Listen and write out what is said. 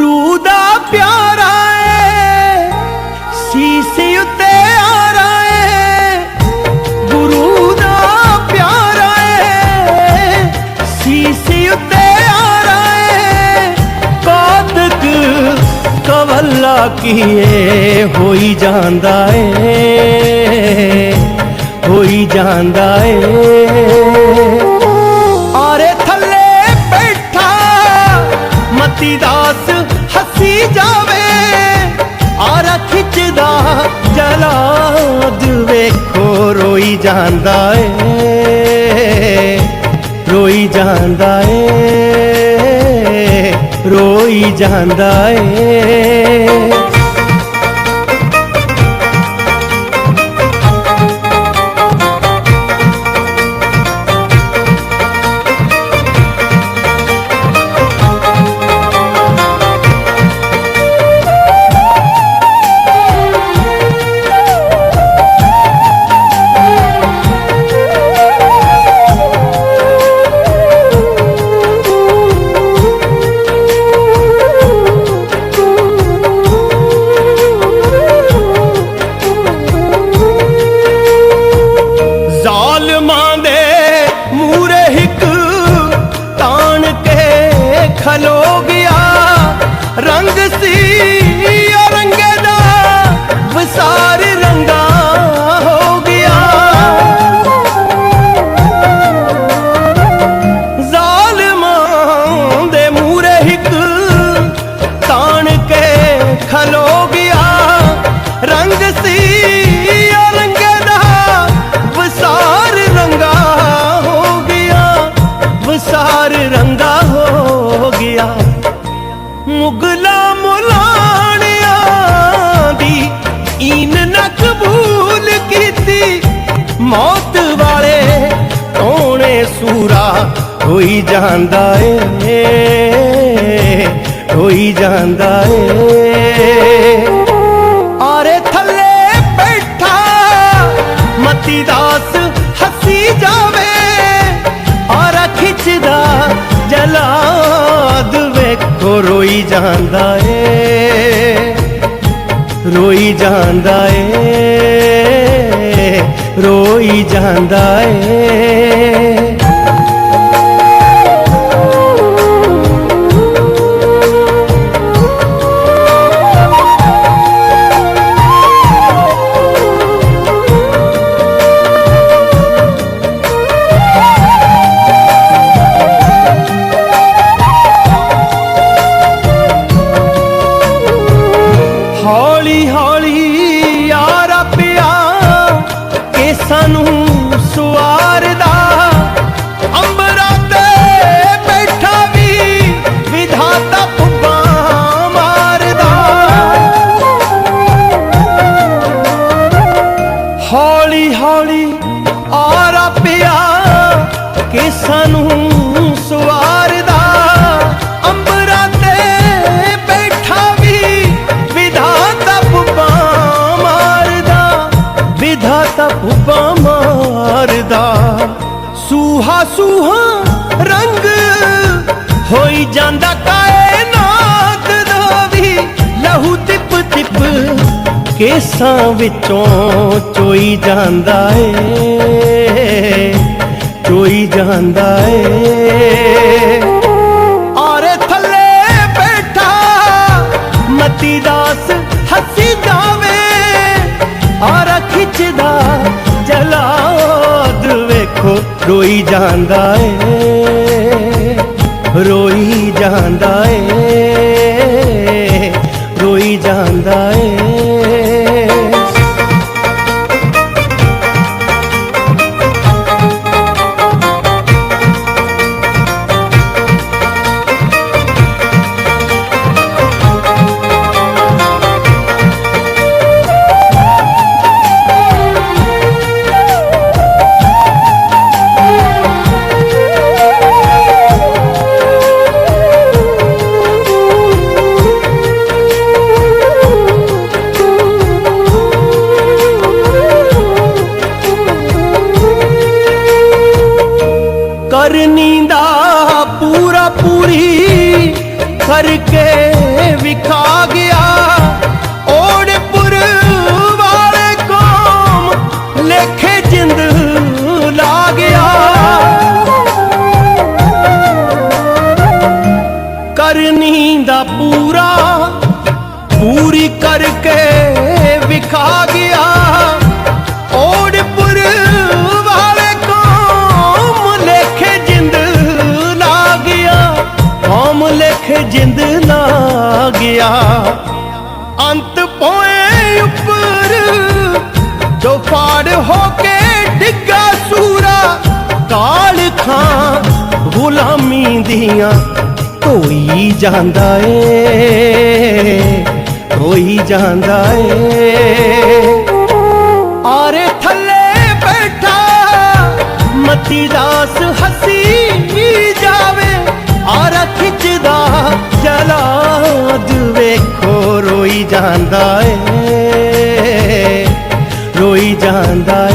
ਗੁਰੂ ਦਾ ਪਿਆਰਾ ਏ, ਸੀਸ ਉੱਤੇ ਆਰਾ ਏ। ਗੁਰੂ ਦਾ ਪਿਆਰਾ ਏ, ਸੀਸ ਉੱਤੇ ਆਰਾ ਏ। ਕਵਲਾ ਕਵੱਲਾ ਕੀਏ, ਹੋਈ ਜਾਂਦਾ ਏ, ਹੋਈ ਜਾਂਦਾ ਏ। ਮਤੀ ਦਾਸ, ਹੱਸੀ ਜਾਵੇ। ਆਰਾ ਖਿੱਚਦਾ ਜਲਾਦ ਵੇਖੋ, ਰੋਈ ਜਾਂਦਾ ਏ। ਰੋਈ ਜਾਂਦਾ ਏ। ਰੋਈ ਜਾਂਦਾ ਏ। ਰੰਗਾ ਹੋ ਗਿਆ। ਮੁਗਲਾ ਮੁਲਾਣਿਆਂ ਦੀ ਈਨ ਨਾ ਕਬੂਲ ਕੀਤੀ। ਮੌਤ ਵਾਲੇ ਕੋਣੇ ਸੂਰਾ? ਹੋਈ ਜਾਂਦਾ ਏ, ਹੋਈ ਜਾਂਦਾ ਏ। ਆਰੇ ਥੱਲੇ ਬੈਠਾ, ਮਤੀ ਦਾ ਰੋਈ ਜਾਂਦਾ ਏ ਰੋਈ ਜਾਂਦਾ ਏ ਰੋਈ ਜਾਂਦਾ ਏ। ਸਵਾਰਦਾ ਅੰਬਰਾਂ ਤੇ ਬੈਠਾ ਵੀ ਵਿਧਾਤਾ ਪੁੱਪਾ ਮਾਰਦਾ। ਹੌਲੀ ਹੌਲੀ ਆਰਾ ਪਿਆ ਕੇਸਾਂ ਨੂੰ ਵਿਧਾਤਾ ਮਾਰਦਾ। ਸੂਹਾ ਸੂਹਾ ਰੰਗ ਹੋਈ ਜਾਂਦਾ ਕਾਇਨਾਤ ਦਾ ਵੀ। ਲਹੂ ਟਿਪ ਟਿਪ ਕੇਸਾਂ ਵਿੱਚੋਂ ਚੋਈ ਜਾਂਦਾ ਏ। ਚੋਈ ਜਾਂਦਾ ਏ। ਖਿੱਚਦਾ ਜਲਾਦ ਵੇਖੋ ਰੋਈ ਜਾਂਦਾ ਏ। ਰੋਈ ਜਾਂਦਾ ਏ। ਕਰਕੇ ਵਿਖਾ ਗਿਆ। ਓੜਪੁਰ ਵਾਲੇ ਕੌਮ ਲੇਖੇ ਜਿੰਦ ਲਾ ਗਿਆ। ਕੌਮ ਲੇਖੇ ਜਿੰਦ ਲਾ ਗਿਆ। ਅੰਤ ਪੋਏ ਉੱਪਰ ਜੋ ਫਾੜ ਹੋ ਕੇ ਡਿੱਗਾ ਸੂਰਾ, ਕਾਲ ਖਾਂ ਗੁਲਾਮੀ ਦੀਆਂ ਧੋਈ ਜਾਂਦਾ ਏ। ਧੋਈ ਜਾਂਦਾ ਏ। ਆਰੇ ਥੱਲੇ ਬੈਠਾ, ਮਤੀ ਦਾਸ ਹਸੀ ਜਾਵੇ। ਆਰਾ ਖਿੱਚਦਾ, ਜਲਾਦ ਵੇਖੋ, ਰੋਈ ਜਾਂਦਾ ਏ। ਰੋਈ ਜਾਂਦਾ